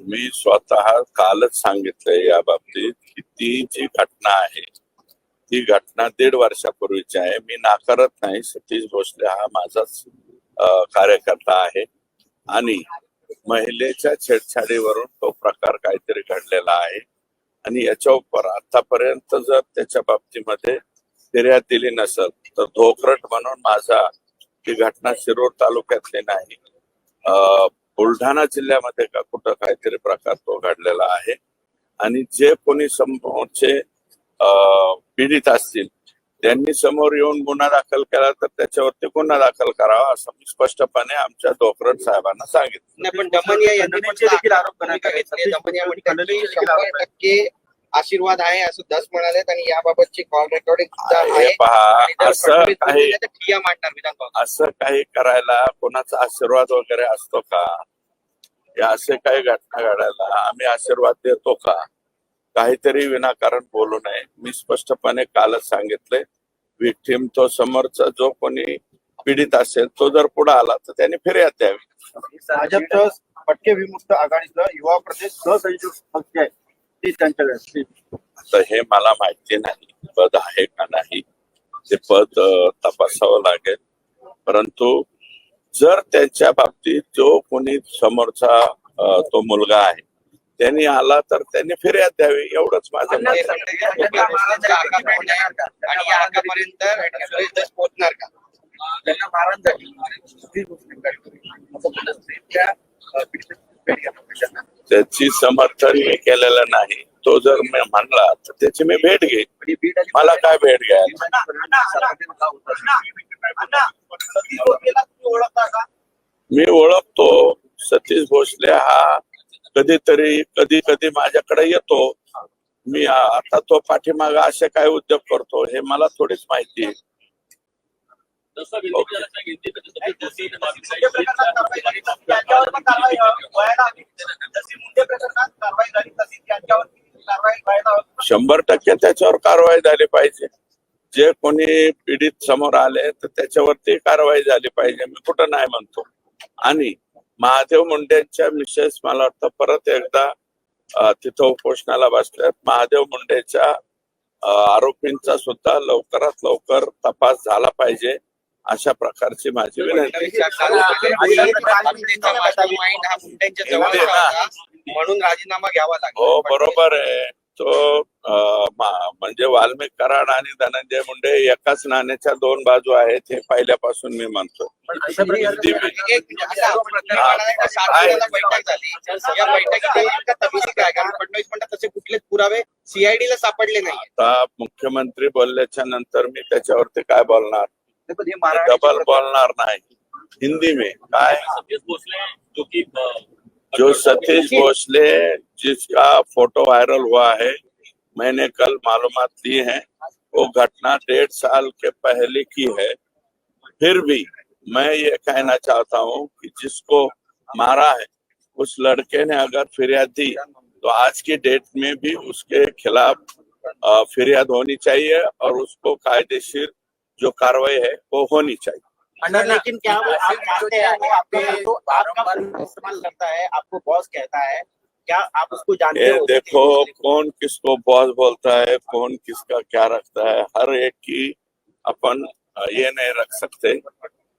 मी स्वतः कालच सांगितलंय या बाबतीत की ती जी घटना आहे ती घटना दीड वर्षापूर्वीची आहे. मी नाकारत नाही सतीश भोसले हा माझाच अं, कार्यकर्ता आहे. आणि महिलेच्या छेडछाडीवरून तो प्रकार काहीतरी घडलेला आहे. आणि याच्या उपर आतापर्यंत जर त्याच्या बाबतीमध्ये फिर्याद दिली नसेल तर धोकरट म्हणून माझा ही घटना शिरूर तालुक्यातली नाही. अं, बुलढाणा जिल्ह्यामध्ये का कुठं काहीतरी प्रकार तो घडलेला आहे. आणि जे कोणी समोरचे पीडित असतील त्यांनी समोर येऊन गुन्हा दाखल केला तर त्याच्यावरती गुन्हा दाखल करावा असं मी स्पष्टपणे आमच्या धोकरट साहेबांना सांगितलं. आशीर्वाद आहे असं दस म्हणालेत आणि याबाबतची कॉल रेकॉर्डिंग हे असं काही असं काही करायला कोणाचा आशीर्वाद वगैरे असतो का? या असे काही घटना घडायला आम्ही आशीर्वाद देतो का? काहीतरी विनाकारण बोलू नये. मी स्पष्टपणे कालच सांगितले विक्टीम तो समोरचा जो कोणी पीडित असेल तो जर पुढे आला तर त्यांनी फिर्याद द्यावी. भाजपचं पटके विमुक्त आघाडीचं युवा प्रदेश सहसंयोजक आहे. ती त्यांच्याकडे असते. तर हे मला माहिती नाही. पद आहे का नाही? ते पद तपासावं लागेल. परंतु जर त्यांच्या बाबतीत जो कोणी समोरचा तो मुलगा आहे त्यांनी आला तर त्यांनी फिर्याद द्यावी एवढंच माझं मत आहे. आणि या अंकापर्यंत सुरेश दस पोहोचणार का त्यांना महाराजांसाठी सुधीर भोसलेंकडे असं बोलत नाही. त्या, अ, पीडित भेट घेणार पेशांना. त्याची समर्थन मी केलेलं नाही. तो जर मी म्हणला तर त्याची मी भेट घेईन. मला काय भेट घ्यायला मी ओळखतो. सतीश भोसले हा कधीतरी कधी कधी माझ्याकडे येतो. मी आता तो पाठीमाग असे काय उद्योग करतो हे मला थोडीच माहिती शंभर टक्के त्याच्यावर कारवाई झाली पाहिजे. जे कोणी पीडित समोर आले तर त्याच्यावरती कारवाई झाली पाहिजे. मी कुठं नाही म्हणतो. आणि महादेव मुंडेंच्या मिसेस मला वाटतं परत एकदा तिथं उपोषणाला बसल्यात. महादेव मुंडेच्या आरोपींचा सुद्धा लवकरात लवकर तपास झाला पाहिजे. अशा प्रकारची माझी हा होता. म्हणून राजीनामा घ्यावा लागला हो बरोबर आहे. तो म्हणजे वाल्मिक कराड आणि धनंजय मुंडे एकाच नाण्याच्या दोन बाजू आहेत हे पहिल्यापासून मी म्हणतो. हिंदी में. एक म्हणजे असं आपण म्हणाला का सातपुड्याला बैठक झाली. या बैठकीत नेमका तपशील काय कारण फडणवीस म्हणतात तसे कुठलेच पुरावे सीआयडी ला सापडले नाही आता मुख्यमंत्री बोलल्याच्या नंतर मी त्याच्यावरती काय बोलणार? डबल बोलणार नाही. हिंदी में काय? सतीश भोसले जो कि जो सतीश भोसले जिसका फ़ोटो वायरल हुआ है मैंने कल मालूम दी है वो घटना डेढ़ साल के पहले की है। फिर भी मैं ये कहना चाहता हूँ कि जिसको मारा है उस लड़के ने अगर फिरियाद दी तो आज की डेट में भी उसके खिलाफ फिरियाद होनी चाहिए और उसको कायदेशीर जो कार्रवाई है वो होनी चाहिए। लेकिन क्या वो आप मानते हैं वो आपको तो आपका इस्तेमाल करता है आपको बॉस कहता है क्या आप उसको जानते हो देखो कौन किसको बॉस बोलता है कौन किसका क्या रखता है हर एक की अपन ये नहीं रख सकते।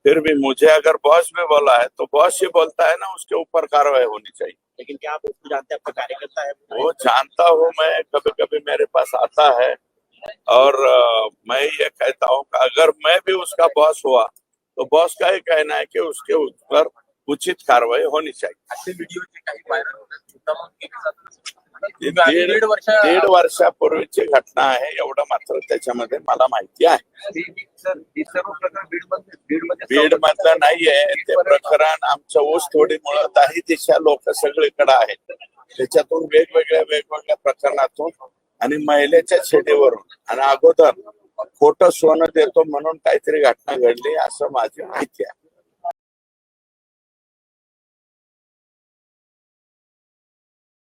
फिर भी मुझे अगर बॉस भी बोला है तो बॉस ही बोलता है ना उसके ऊपर कार्रवाई होनी चाहिए। लेकिन क्या आप उसको जानते हैं आपका कार्यकर्ता है? वो जानता हूँ मैं कभी कभी मेरे पास आता है और मैं ये कहता हूँ कि अगर मैं भी उसका बॉस हुआ तो बॉस का ही कहना है कि उसके ऊपर उचित कार्रवाई होनी चाहिए। काही दीड दीड वर्षापूर्वीची घटना आहे एवढं मात्र त्याच्यामध्ये मला माहिती आहे. हे- हे हे बीड मधलं नाहीये ते प्रकरण आमचं ऊस थोडीमुळं दाही दिशा लोक सगळीकडे आहेत त्याच्यातून वेगवेगळ्या वेगवेगळ्या प्रकरणातून आणि महिलेच्या छेडीवरून आणि अगोदर खोटं सोनं देतो म्हणून काहीतरी घटना घडली असं माझी माहिती आहे.